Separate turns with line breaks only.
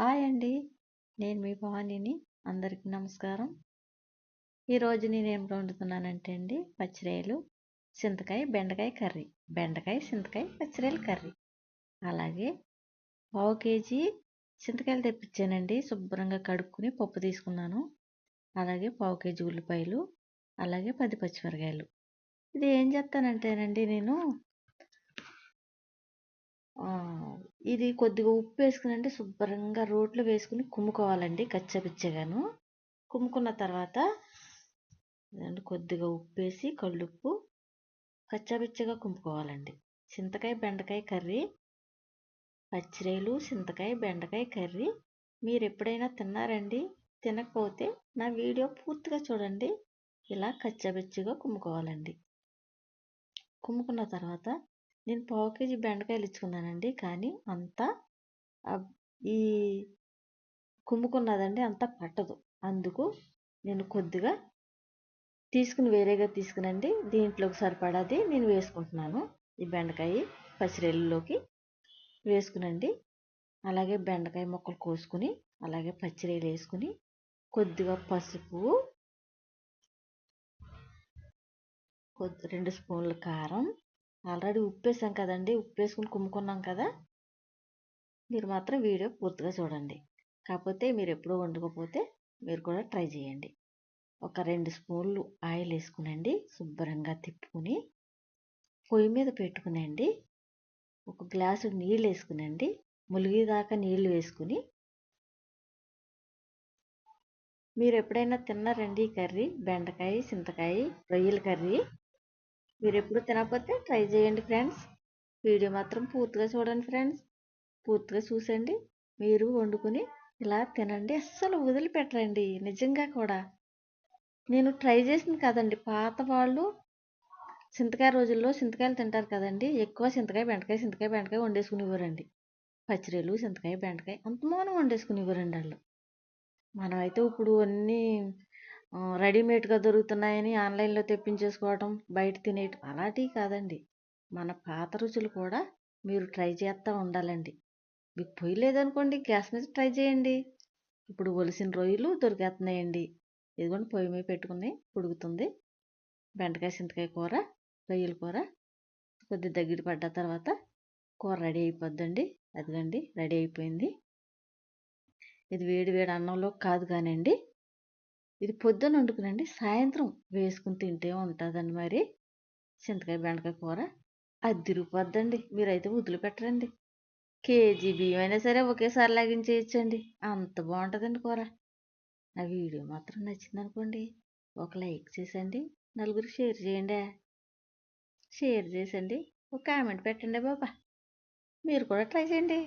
Hi అండి. నేను మీ భవానీని అందరికీ నమస్కారం. ఈరోజు నేను ఏం వండుతున్నానంటే అండి పచ్చిరాయలు చింతకాయ బెండకాయ కర్రీ. బెండకాయ చింతకాయ పచ్చిరాయలు కర్రీ. అలాగే పావు కేజీ చింతకాయలు తెప్పించానండి. శుభ్రంగా కడుక్కుని పప్పు తీసుకున్నాను. అలాగే పావు కేజీ ఉల్లిపాయలు అలాగే పది పచ్చిమిరకాయలు. ఇది ఏం చేస్తానంటేనండి నేను ఇది కొద్దిగా ఉప్పు వేసుకుని శుభ్రంగా రోట్లో వేసుకుని కుమ్ముకోవాలండి కచ్చపిచ్చగాను కుమ్ముకున్న తర్వాత కొద్దిగా ఉప్పు వేసి కళ్ళుప్పు కచ్చాపిచ్చగా కుమ్ముకోవాలండి చింతకాయ బెండకాయ కర్రీ పచ్చిరేలు చింతకాయ బెండకాయ కర్రీ మీరు ఎప్పుడైనా తిన్నారండి? తినకపోతే నా వీడియో పూర్తిగా చూడండి. ఇలా కచ్చాబెచ్చిగా కుమ్ముకోవాలండి. కుమ్ముకున్న తర్వాత నేను పావు కేజీ బెండకాయలు ఇచ్చుకున్నానండి. కానీ అంతా ఈ కుమ్ముకున్నదండి అంతా పట్టదు. అందుకు నేను కొద్దిగా తీసుకుని వేరేగా తీసుకునండి. దీంట్లోకి సరిపడాది నేను వేసుకుంటున్నాను. ఈ బెండకాయ పచ్చిరెల్లులోకి వేసుకునండి. అలాగే బెండకాయ ముక్కలు కోసుకుని అలాగే పచ్చిరేలు వేసుకుని కొద్దిగా పసుపు కొద్ది రెండు స్పూన్ల కారం ఆల్రెడీ ఉప్పు వేసాం కదండి ఉప్పు వేసుకుని కుమ్ముకున్నాం కదా. మీరు మాత్రం వీడియో పూర్తిగా చూడండి. కాకపోతే మీరు ఎప్పుడూ వండుకోకపోతే మీరు కూడా ట్రై చేయండి. ఒక రెండు స్పూన్లు ఆయిల్ వేసుకునండి శుభ్రంగా తిప్పుకుని పొయ్యి మీద పెట్టుకునండి. ఒక గ్లాసు నీళ్ళు వేసుకునండి. ములిగేదాకా నీళ్ళు వేసుకుని మీరు ఎప్పుడైనా తిన్నారండి కర్రీ? బెండకాయ చింతకాయ రొయ్యల కర్రీ? మీరు ఎప్పుడు తినకపోతే ట్రై చేయండి ఫ్రెండ్స్. వీడియో మాత్రం పూర్తిగా చూడండి ఫ్రెండ్స్. పూర్తిగా చూసండి. మీరు వండుకొని ఇలా తినండి. అస్సలు వదిలిపెట్టరండి. నిజంగా కూడా. నేను ట్రై చేసింది కదండి. పాత వాళ్ళు చింతకాయ రోజుల్లో చింతకాయలు తింటారు కదండి. ఎక్కువ చింతకాయ బెండకాయ చింతకాయ బెండకాయ వండేసుకునేవారండి. పచ్చిరేలు చింతకాయ బెండకాయ అంత మౌనం వండేసుకునేవారండి వాళ్ళు. మనమైతే ఇప్పుడు అన్నీ రెడీమేడ్గా దొరుకుతున్నాయని ఆన్లైన్లో తెప్పించేసుకోవటం బయట తినేయటం అలాంటివి కాదండి. మన పాత రుచులు కూడా మీరు ట్రై చేస్తూ ఉండాలండి. మీకు పొయ్యి లేదనుకోండి గ్యాస్ మీద ట్రై చేయండి. ఇప్పుడు ఒలిసిన రొయ్యలు దొరికేస్తున్నాయండి ఇదిగోండి పొయ్యి మీద పెట్టుకుని ఉడుకుతుంది. బెండకాయ చింతకాయ కూర రొయ్యల కూర కొద్ది దగ్గర పడ్డ తర్వాత కూర రెడీ అయిపోద్దండి. అదిగండి రెడీ అయిపోయింది. ఇది వేడి వేడి అన్నంలో కాదు కానండి ఇది పొద్దున వండుకునండి సాయంత్రం వేసుకుని తింటే ఉంటుందండి మరి. చింతకాయ బెండకాయ కూర అద్దిరిపోద్దండి. మీరైతే వదిలిపెట్టరండి కేజీ బియ్యం అయినా సరే ఒకేసారి లాగించేయచ్చండి. అంత బాగుంటుందండి కూర. నా వీడియో మాత్రం నచ్చింది అనుకోండి ఒక లైక్ చేసండి నలుగురు షేర్ చేయండి. షేర్ చేసండి ఒక కామెంట్ పెట్టండి బాబా. మీరు కూడా ట్రై చేయండి.